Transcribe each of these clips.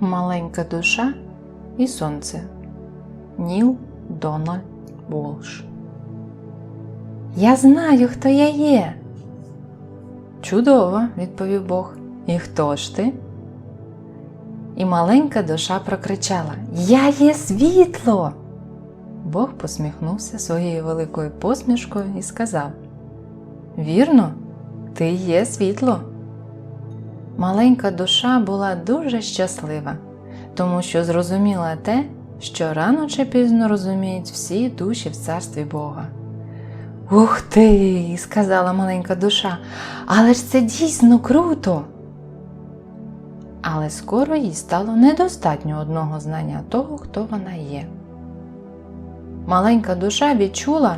Маленька душа і сонце. Ніл Дональд Волш. Я знаю, хто я є. Чудово, відповів Бог. І хто ж ти? І маленька душа прокричала Я є світло. Бог посміхнувся своєю великою посмішкою і сказав Вірно, ти є світло. Маленька душа була дуже щаслива, тому що зрозуміла те, що рано чи пізно розуміють всі душі в царстві Бога. Ух ти, сказала маленька душа, але ж це дійсно круто. Але скоро їй стало недостатньо одного знання того, хто вона є. Маленька душа відчула,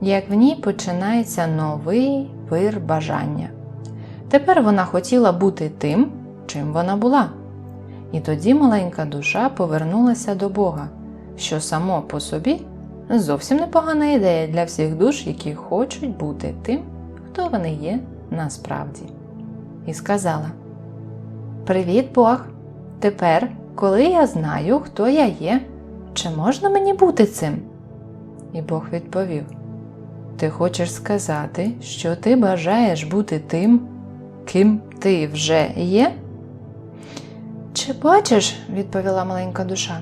як в ній починається новий вир бажання. Тепер вона хотіла бути тим, чим вона була. І тоді маленька душа повернулася до Бога, що само по собі зовсім непогана ідея для всіх душ, які хочуть бути тим, хто вони є насправді. І сказала: Привіт, Бог! Тепер, коли я знаю, хто я є, чи можна мені бути цим? І Бог відповів: Ти хочеш сказати, що ти бажаєш бути тим, ким ти вже є? Чи бачиш, відповіла маленька душа,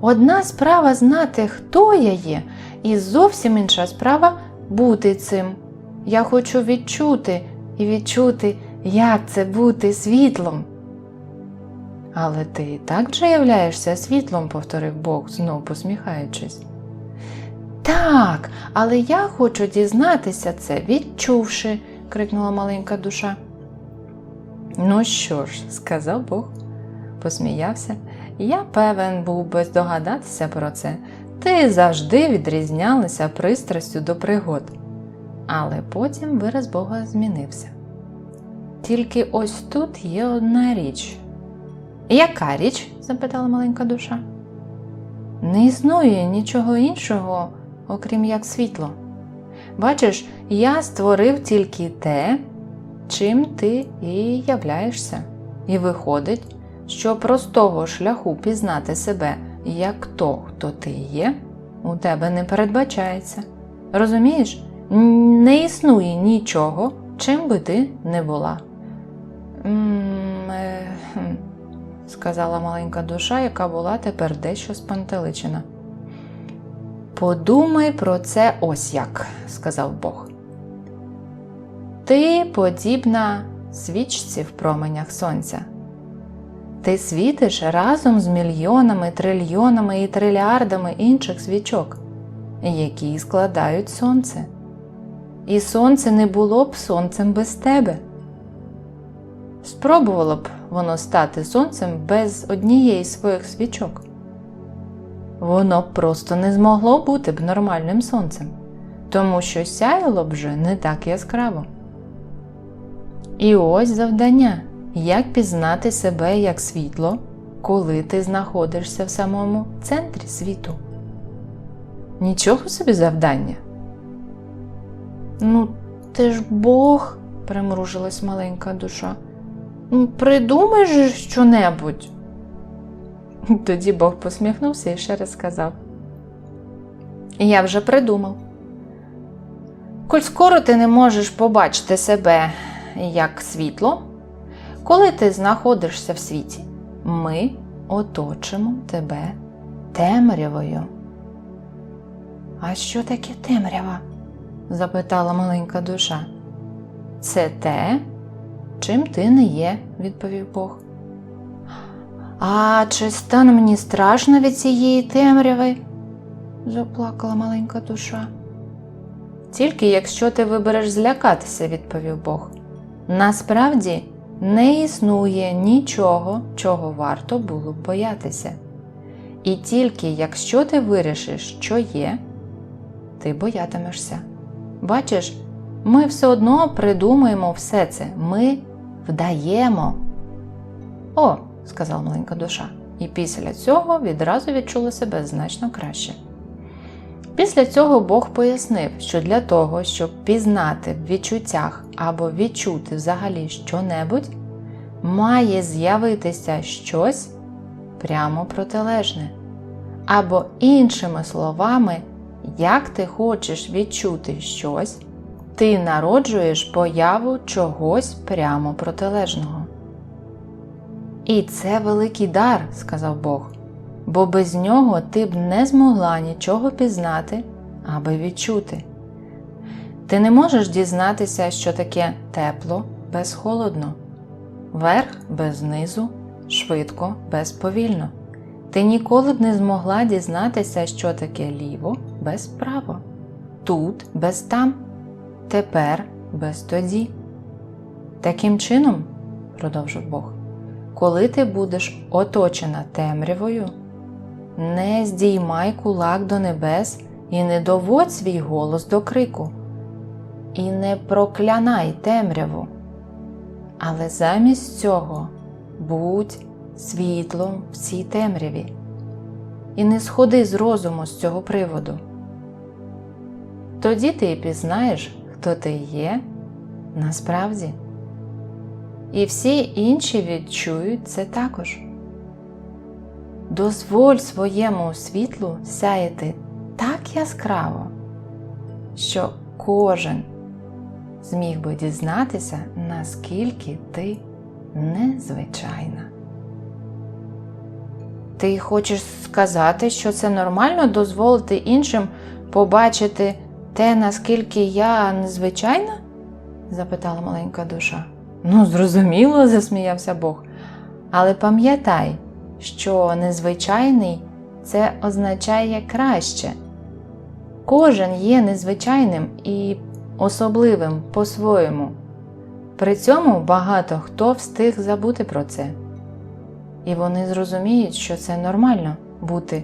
одна справа знати, хто я є, і зовсім інша справа бути цим. Я хочу відчути і відчути, як це бути світлом. Але ти і так же являєшся світлом, повторив Бог, знов посміхаючись. Так, але я хочу дізнатися це, відчувши, крикнула маленька душа. Ну що ж, сказав Бог, посміявся, я певен був би здогадатися про це. Ти завжди відрізнялася пристрастю до пригод. Але потім вираз Бога змінився. Тільки ось тут є одна річ. Яка річ? запитала маленька душа. Не існує нічого іншого, окрім як світло. Бачиш, я створив тільки те, чим ти і являєшся. І виходить, що простого шляху пізнати себе як то, хто ти є, у тебе не передбачається. Розумієш, не існує нічого, чим би ти не була. Е, сказала маленька душа, яка була тепер дещо спантеличена. Подумай про це ось як, сказав Бог. Ти подібна свічці в променях сонця. Ти світиш разом з мільйонами, трильйонами і трильярдами інших свічок, які складають сонце. І сонце не було б сонцем без тебе. Спробувало б воно стати сонцем без однієї своїх свічок. Воно б просто не змогло бути б нормальним сонцем, тому що сяяло б вже не так яскраво. І ось завдання, як пізнати себе як світло, коли ти знаходишся в самому центрі світу. Нічого собі завдання. Ну, ти ж Бог, примружилась маленька душа. Ну, придумай же що-небудь. Тоді Бог посміхнувся і ще раз сказав. Я вже придумав. Коль скоро ти не можеш побачити себе як світло, коли ти знаходишся в світі, ми оточимо тебе темрявою. А що таке темрява? запитала маленька душа. Це те, чим ти не є, відповів Бог. А чи стане мені страшно від цієї темряви? заплакала маленька душа. Тільки якщо ти вибереш злякатися, відповів Бог. Насправді не існує нічого, чого варто було б боятися. І тільки якщо ти вирішиш, що є, ти боятимешся. Бачиш, ми все одно придумаємо все це, ми вдаємо. О, сказала маленька душа, і після цього відразу відчула себе значно краще. Після цього Бог пояснив, що для того, щоб пізнати в відчуттях або відчути взагалі що-небудь, має з'явитися щось, прямо протилежне. Або іншими словами, як ти хочеш відчути щось, ти народжуєш появу чогось прямо протилежного. І це великий дар, сказав Бог, бо без нього ти б не змогла нічого пізнати аби відчути. Ти не можеш дізнатися, що таке тепло без холодно, верх без низу, швидко без повільно. Ти ніколи б не змогла дізнатися, що таке ліво без право, тут без там, тепер без тоді. Таким чином, продовжив Бог, коли ти будеш оточена темрявою, не здіймай кулак до небес і не доводь свій голос до крику, і не проклянай темряву. Але замість цього будь світлом в цій темряві, і не сходи з розуму з цього приводу. Тоді ти пізнаєш, хто ти є насправді. І всі інші відчують це також. Дозволь своєму світлу сяяти так яскраво, що кожен зміг би дізнатися, наскільки ти незвичайна. Ти хочеш сказати, що це нормально дозволити іншим побачити те, наскільки я незвичайна? запитала маленька душа. Ну, зрозуміло, засміявся Бог. Але пам'ятай, що незвичайний це означає краще. Кожен є незвичайним і особливим по-своєму. При цьому багато хто встиг забути про це. І вони зрозуміють, що це нормально бути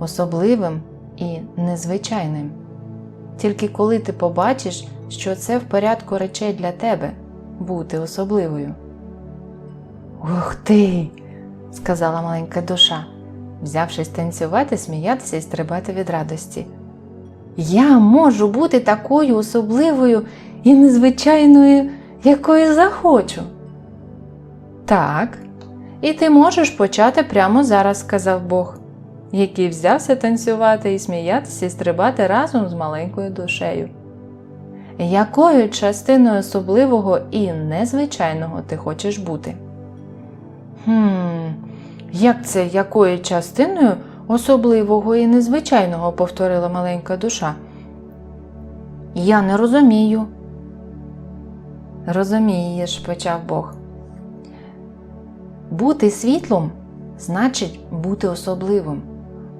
особливим і незвичайним. Тільки коли ти побачиш, що це в порядку речей для тебе бути особливою. Ух ти! Сказала маленька душа, взявшись танцювати, сміятися і стрибати від радості. Я можу бути такою особливою і незвичайною, якою захочу. Так, і ти можеш почати прямо зараз, сказав Бог, який взявся танцювати і сміятися і стрибати разом з маленькою душею. Якою частиною особливого і незвичайного ти хочеш бути? Хм, як це якою частиною особливого і незвичайного, повторила маленька душа. Я не розумію. Розумієш, почав Бог. Бути світлом значить бути особливим.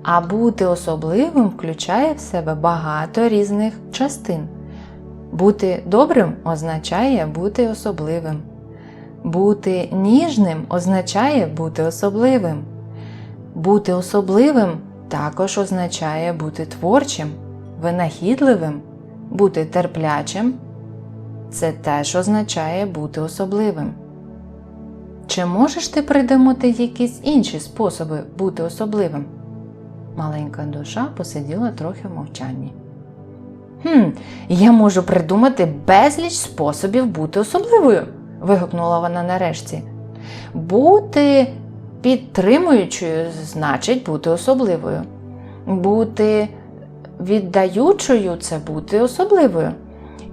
А бути особливим включає в себе багато різних частин. Бути добрим означає бути особливим. Бути ніжним означає бути особливим. Бути особливим також означає бути творчим, винахідливим, бути терплячим. Це теж означає бути особливим. Чи можеш ти придумати якісь інші способи бути особливим? Маленька душа посиділа трохи в мовчанні. Хм, я можу придумати безліч способів бути особливою, вигукнула вона нарешті. Бути підтримуючою значить бути особливою. Бути віддаючою це бути особливою.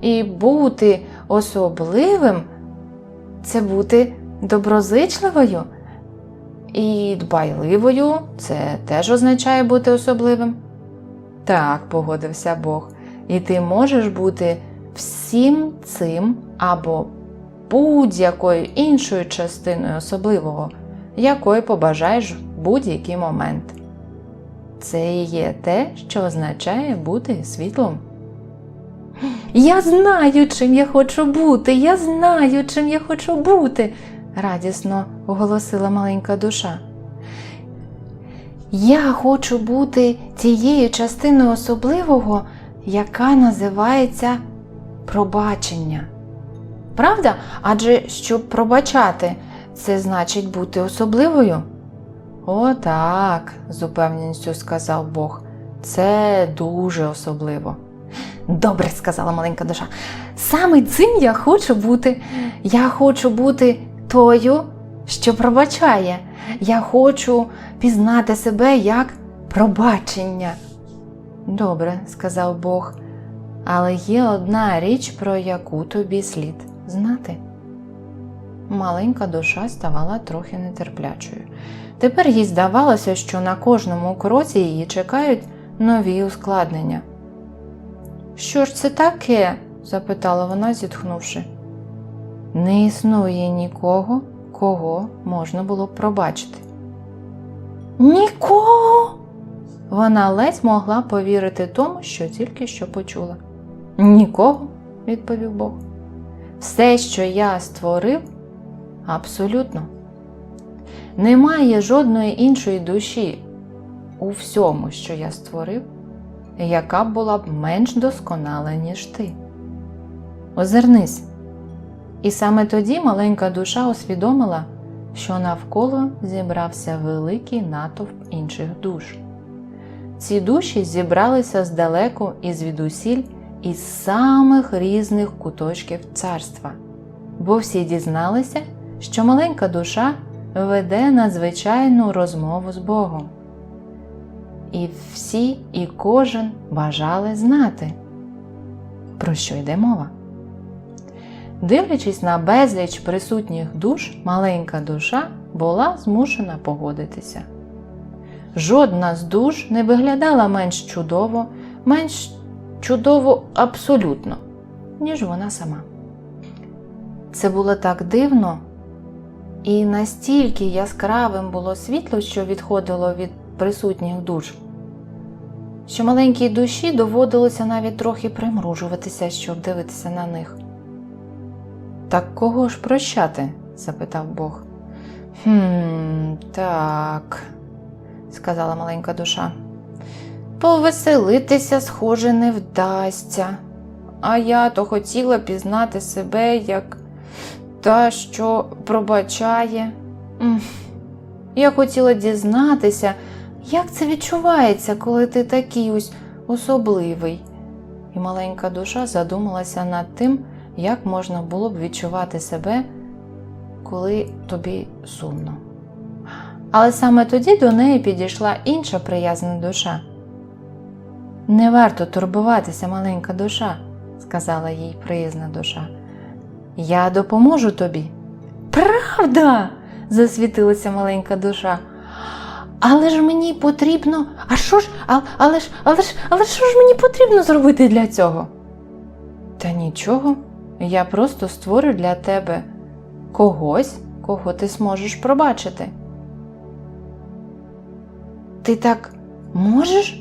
І бути особливим це бути доброзичливою. І дбайливою це теж означає бути особливим. Так, погодився Бог, і ти можеш бути всім цим або будь-якою іншою частиною особливого, якою побажаєш в будь-який момент. Це і є те, що означає бути світлом. Я знаю, чим я хочу бути, я знаю, чим я хочу бути, радісно оголосила маленька душа. Я хочу бути тією частиною особливого, яка називається пробачення. Правда? Адже щоб пробачати, це значить бути особливою. О, так, з упевненістю сказав Бог. Це дуже особливо. Добре, сказала маленька душа. Саме цим я хочу бути. Я хочу бути тою, що пробачає. Я хочу пізнати себе як пробачення. Добре, сказав Бог, але є одна річ, про яку тобі слід знати. Маленька душа ставала трохи нетерплячою. Тепер їй здавалося, що на кожному кроці її чекають нові ускладнення. Що ж це таке? запитала вона, зітхнувши. Не існує нікого, кого можна було б пробачити. Нікого. Вона ледь могла повірити тому, що тільки що почула. Нікого, відповів Бог. Все, що я створив, абсолютно. Немає жодної іншої душі у всьому, що я створив, яка була б менш досконала, ніж ти. Озирнись. І саме тоді маленька душа усвідомила, що навколо зібрався великий натовп інших душ. Ці душі зібралися здалеку і звідусіль із самих різних куточків царства, бо всі дізналися, що маленька душа веде надзвичайну розмову з Богом. І всі і кожен бажали знати, про що йде мова. Дивлячись на безліч присутніх душ, маленька душа була змушена погодитися. Жодна з душ не виглядала менш чудово, менш чудово абсолютно, ніж вона сама. Це було так дивно, і настільки яскравим було світло, що відходило від присутніх душ, що маленькій душі доводилося навіть трохи примружуватися, щоб дивитися на них. Так кого ж прощати? запитав Бог. Хм, так, сказала маленька душа. Повеселитися, схоже, не вдасться. А я то хотіла пізнати себе як та, що пробачає. Я хотіла дізнатися, як це відчувається, коли ти такий ось особливий. І маленька душа задумалася над тим, як можна було б відчувати себе, коли тобі сумно. Але саме тоді до неї підійшла інша приязна душа. Не варто турбуватися, маленька душа, сказала їй приязна душа. Я допоможу тобі. Правда? засвітилася маленька душа. Але ж мені потрібно. А що ж, а, але ж, але ж, але що ж мені потрібно зробити для цього? Та нічого, я просто створю для тебе когось, кого ти зможеш пробачити. Ти так можеш?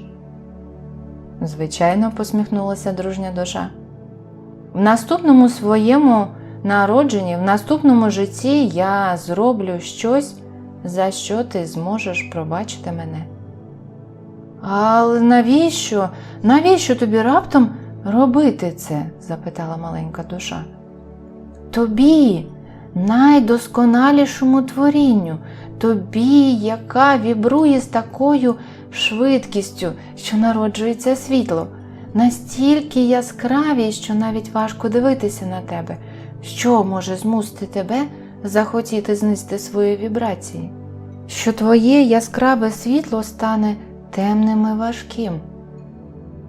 Звичайно, посміхнулася дружня душа. В наступному своєму народженні, в наступному житті я зроблю щось, за що ти зможеш пробачити мене. Але навіщо? Навіщо тобі раптом робити це? запитала маленька душа. Тобі, найдосконалішому творінню, тобі, яка вібрує з такою швидкістю, що народжується світло, настільки яскраві, що навіть важко дивитися на тебе, що може змусити тебе захотіти знизити свої вібрації, що твоє яскраве світло стане темним і важким,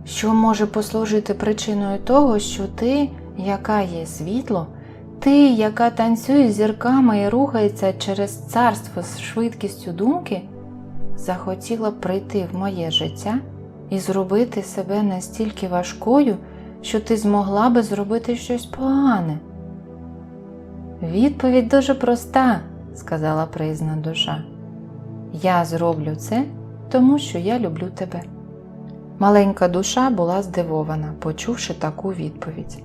що може послужити причиною того, що ти, яка є світло, ти, яка танцює зірками і рухається через царство з швидкістю думки, захотіла прийти в моє життя і зробити себе настільки важкою, що ти змогла би зробити щось погане. Відповідь дуже проста, сказала приязна душа. Я зроблю це, тому що я люблю тебе. Маленька душа була здивована, почувши таку відповідь.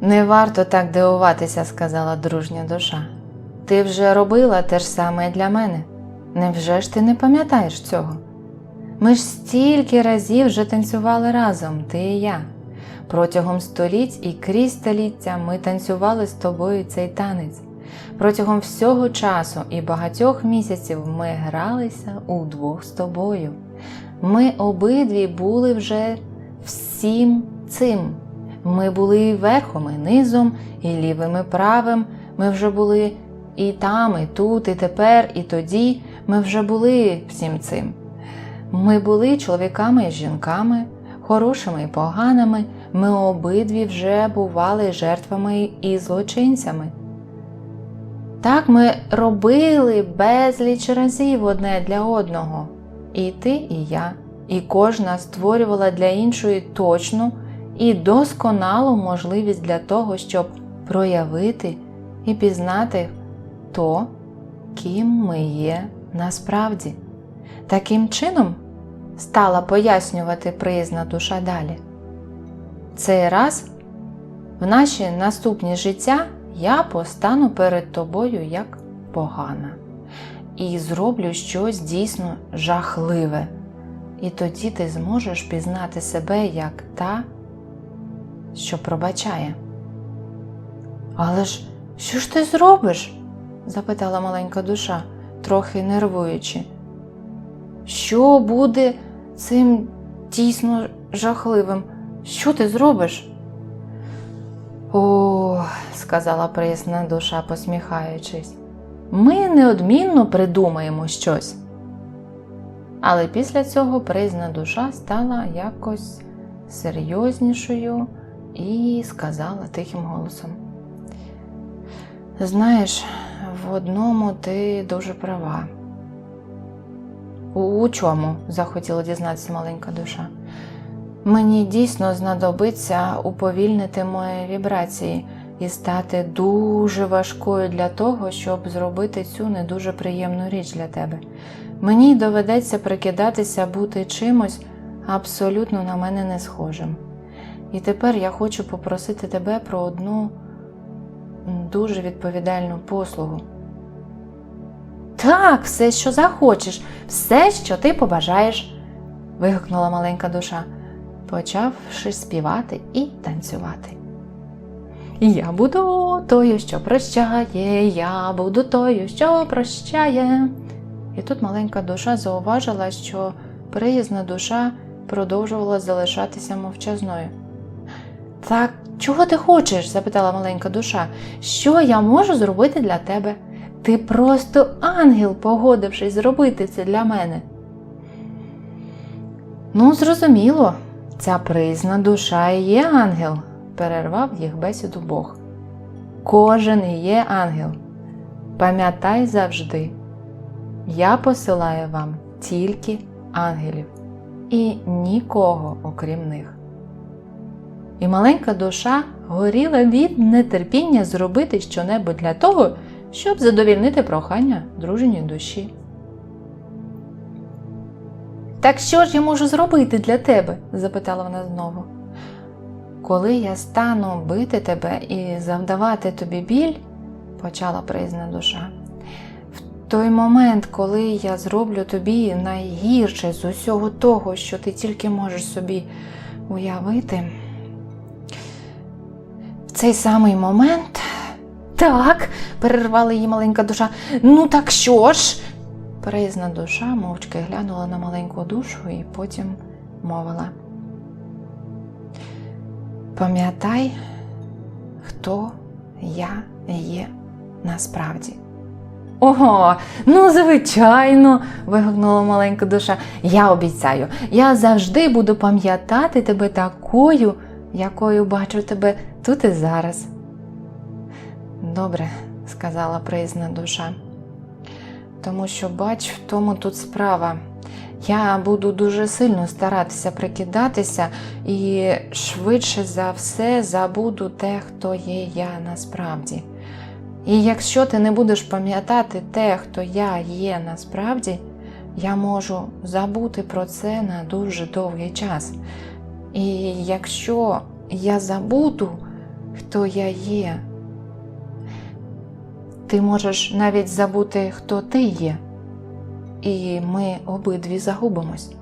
Не варто так дивуватися, сказала дружня душа. Ти вже робила те ж саме для мене. Невже ж ти не пам'ятаєш цього? Ми ж стільки разів вже танцювали разом, ти і я. Протягом століть і крізь століття ми танцювали з тобою цей танець. Протягом всього часу і багатьох місяців ми гралися удвох з тобою. Ми обидві були вже всім цим. Ми були і верхом, і низом, і лівим, і правим. Ми вже були І там, і тут, і тепер, і тоді ми вже були всім цим. Ми були чоловіками і жінками, хорошими і поганими, ми обидві вже бували жертвами і злочинцями. Так ми робили безліч разів одне для одного. І ти, і я, і кожна створювала для іншої точну і досконалу можливість для того, щоб проявити і пізнати то, ким ми є насправді. Таким чином стала пояснювати приязна душа далі. Цей раз в наші наступні життя я постану перед тобою як погана і зроблю щось дійсно жахливе. І тоді ти зможеш пізнати себе як та, що пробачає. Але ж що ж ти зробиш? Запитала маленька душа, трохи нервуючи. Що буде цим дійсно жахливим? Що ти зробиш? О, сказала приясна душа, посміхаючись, ми неодмінно придумаємо щось. Але після цього приязна душа стала якось серйознішою і сказала тихим голосом. Знаєш, в одному ти дуже права. У, у чому? захотіла дізнатися маленька душа. Мені дійсно знадобиться уповільнити мої вібрації і стати дуже важкою для того, щоб зробити цю не дуже приємну річ для тебе. Мені доведеться прикидатися бути чимось абсолютно на мене не схожим. І тепер я хочу попросити тебе про одну дуже відповідальну послугу. Так, все, що захочеш, все, що ти побажаєш, вигукнула маленька душа, почавши співати і танцювати. Я буду тою, що прощає, я буду тою, що прощає. І тут маленька душа зауважила, що приязна душа продовжувала залишатися мовчазною. Так, чого ти хочеш? запитала маленька душа. Що я можу зробити для тебе? Ти просто ангел, погодившись зробити це для мене. Ну, зрозуміло, ця призна душа і є ангел, перервав їх бесіду Бог. Кожен є ангел. Пам'ятай завжди, я посилаю вам тільки ангелів і нікого окрім них. І маленька душа горіла від нетерпіння зробити щонебудь для того, щоб задовільнити прохання дружньої душі. Так що ж я можу зробити для тебе? запитала вона знову. Коли я стану бити тебе і завдавати тобі біль, почала призна душа, в той момент, коли я зроблю тобі найгірше з усього того, що ти тільки можеш собі уявити, цей самий момент. Так, перервала її маленька душа. Ну так що ж? Приязна душа мовчки глянула на маленьку душу і потім мовила. Пам'ятай, хто я є насправді. Ого, ну звичайно, вигукнула маленька душа. Я обіцяю, я завжди буду пам'ятати тебе такою, якою бачу тебе тут і зараз. Добре, сказала приязна душа. Тому що, бач, в тому тут справа. Я буду дуже сильно старатися прикидатися і швидше за все забуду те, хто є я насправді. І якщо ти не будеш пам'ятати те, хто я є насправді, я можу забути про це на дуже довгий час. І якщо я забуду, хто я є, ти можеш навіть забути, хто ти є, і ми обидві загубимось.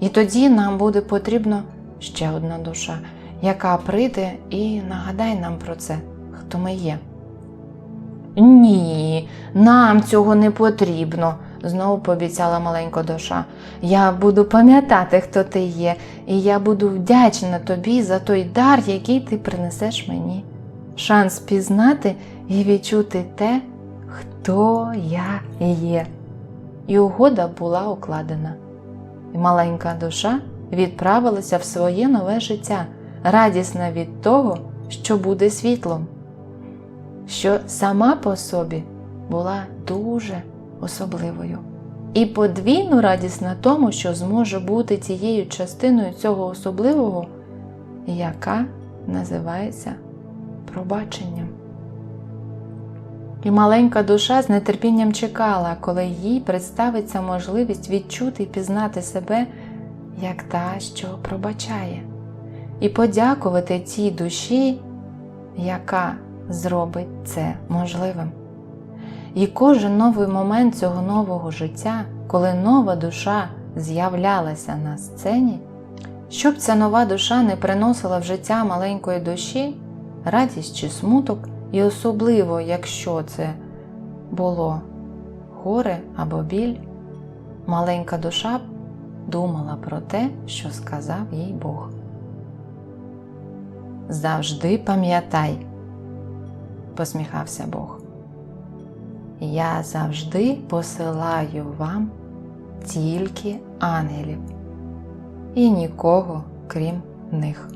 І тоді нам буде потрібно ще одна душа, яка прийде і нагадає нам про це, хто ми є. Ні, нам цього не потрібно, знову пообіцяла маленька душа. Я буду пам'ятати, хто ти є, і я буду вдячна тобі за той дар, який ти принесеш мені. Шанс пізнати і відчути те, хто я є. І угода була укладена. І маленька душа відправилася в своє нове життя, радісна від того, що буде світлом, що сама по собі була дуже особливою. І подвійно радісна тому, що зможе бути тією частиною цього особливого, яка називається пробаченням. І маленька душа з нетерпінням чекала, коли їй представиться можливість відчути і пізнати себе як та, що пробачає, і подякувати тій душі, яка зробить це можливим. І кожен новий момент цього нового життя, коли нова душа з'являлася на сцені, щоб ця нова душа не приносила в життя маленької душі радість чи смуток, і особливо, якщо це було горе або біль, маленька душа думала про те, що сказав їй Бог. Завжди пам'ятай, посміхався Бог. Я завжди посилаю вам тільки ангелів і нікого крім них.